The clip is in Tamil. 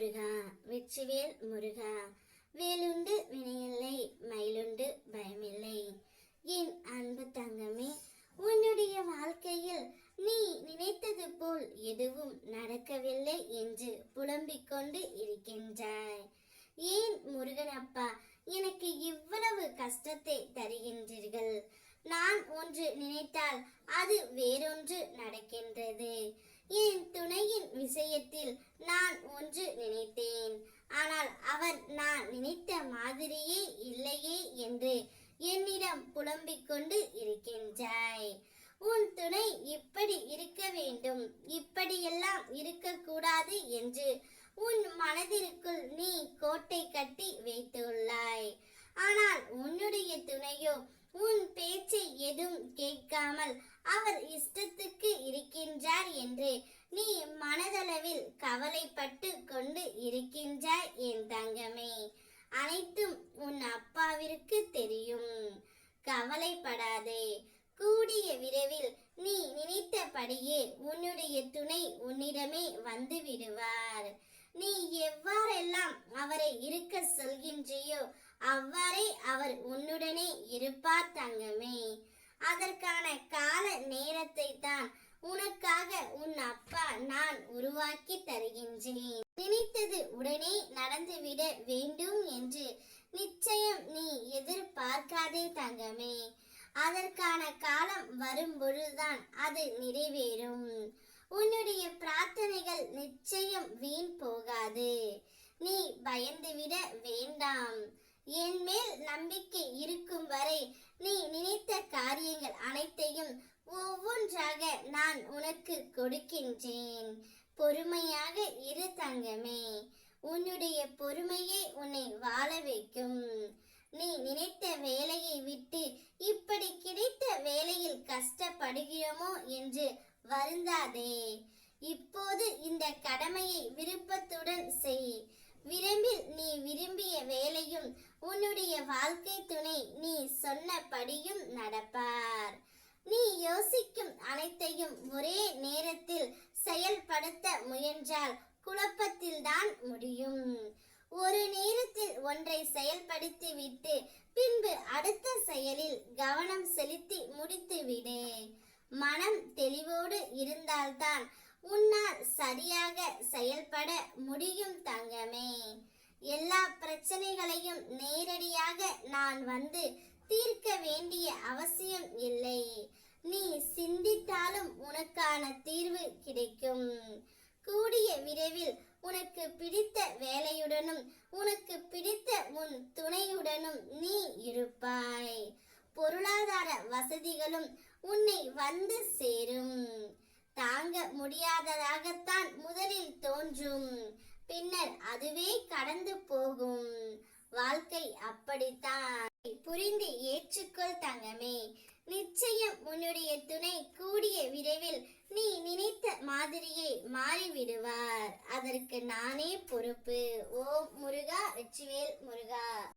முருகா வெற்றிவேல் முருகா. வேலுண்டு வினையில்லை மயிலுண்டு பயமில்லை. என் அன்பு தங்கமே உன்னுடைய வாழ்க்கையில் நீ நினைத்தது போல் எதுவும் நடக்கவில்லை என்று புலம்பிக் கொண்டு இருக்கின்றாய். ஏன் முருகனப்பா எனக்கு இவ்வளவு கஷ்டத்தை தருகின்றீர்கள்? நான் ஒன்று நினைத்தால் அது வேறொன்று நடக்கின்றது. என் துணையின் விஷயத்தில் நான் ஒன்று நினைத்தேன். ஆனால் அவர் நான் நினைத்த மாதிரியே இல்லையே என்று என்னிடம் புலம்பிக் கொண்டு இருக்கின்றாய் உன் துணை இப்படி இருக்க வேண்டும். இப்படியெல்லாம் இருக்கக்கூடாது என்று உன் மனதிற்குள் நீ கோட்டை கட்டி வைத்துள்ளாய். ஆனால் உன்னுடைய துணையோ உன் பேச்சை எதுவும் கேட்காமல் அவர் இஷ்டத்துக்கு இருக்கின்றார் என்று நீ மனதளவில் கவலைப்பட்டு இருக்கின்றாய் என் தங்கமே. அனைத்தும் உன் அப்பாவிற்கு தெரியும். கவலைப்படாதே. கூடிய விரைவில் நீ நினைத்தபடியே உன்னுடைய துணை உன்னிடமே வந்து விடுவார். நீ எவ்வாறெல்லாம் அவரை இருக்க சொல்கின்றியோ அவ்வாறே அவர் உன்னுடனே இருப்பார் தங்கமே. அதற்கான கால நேரத்தை தான் உனக்காக உன் அப்பா நான் உருவாக்கி தருகின்றேன். நினைத்தது உடனே நடந்துவிட வேண்டும் என்று நிச்சயம் நீ எதிர்பார்க்காதே தங்கமே. அதற்கான காலம் வரும்பொழுதுதான் அது நிறைவேறும். உன்னுடைய பிரார்த்தனைகள் நிச்சயம் வீண் போகாது. நீ பயந்துவிட வேண்டாம். என் மேல் நம்பிக்கை இருக்கும் வரை நீ நினைத்த காரியங்கள் அனைத்தையும் ஒவ்வொன்றாக நான் உனக்கு கொடுக்கின்றேன். பொறுமையாக இரு தங்கமே. உன்னுடைய பொறுமையே உன்னை வாழ வைக்கும். நீ நினைத்த வேலையை விட்டு இப்படி கிடைத்த வேலையில் கஷ்டப்படுகிறோமோ என்று வருந்தாதே. இப்போது இந்த கடமையை விருப்பத்துடன் செய். விரும்பில் நீ விரும்பிய வேலையும் உன்னுடைய வாழ்க்கை துணை நீ சொன்னபடியும் நடப்பார். நீ யோசிக்கும் அனைத்தையும் ஒரே நேரத்தில் நடத்த முயன்றால் குழப்பத்தில்தான் முடியும். ஒரு நேரத்தில் ஒன்றை செயல்படுத்திவிட்டு பின்பு அடுத்த செயலில் கவனம் செலுத்தி முடித்துவிடு மனம் தெளிவோடு இருந்தால்தான் உன்னால் சரியாக செயல்பட முடியும் தங்கமே. எல்லா பிரச்சனைகளையும் நேரடியாக நான் வந்து தீர்க்க வேண்டிய அவசியம் இல்லை. கிடைக்கும். கூடிய விரைவில் உனக்கு பிடித்த வேலையுடனும் உனக்கு பிடித்த உன் துணையுடனும் நீ இருப்பாய். பொருளாதார வசதிகளும் உன்னை வந்து சேரும். தாங்க முடியாததாகத்தான் முதலில் தோன்றும். பின்னர் அதுவே கடந்து போகும். வாழ்க்கை அப்படித்தான். புரிந்து ஏற்றுக்கொள் தங்கமே. நிச்சயம் உன்னுடைய துணை கூடிய விரைவில் நீ நினைத்த மாதிரியே மாறிவிடுவார். அதற்கு நானே பொறுப்பு. ஓம் முருகா வெற்றிவேல் முருகா.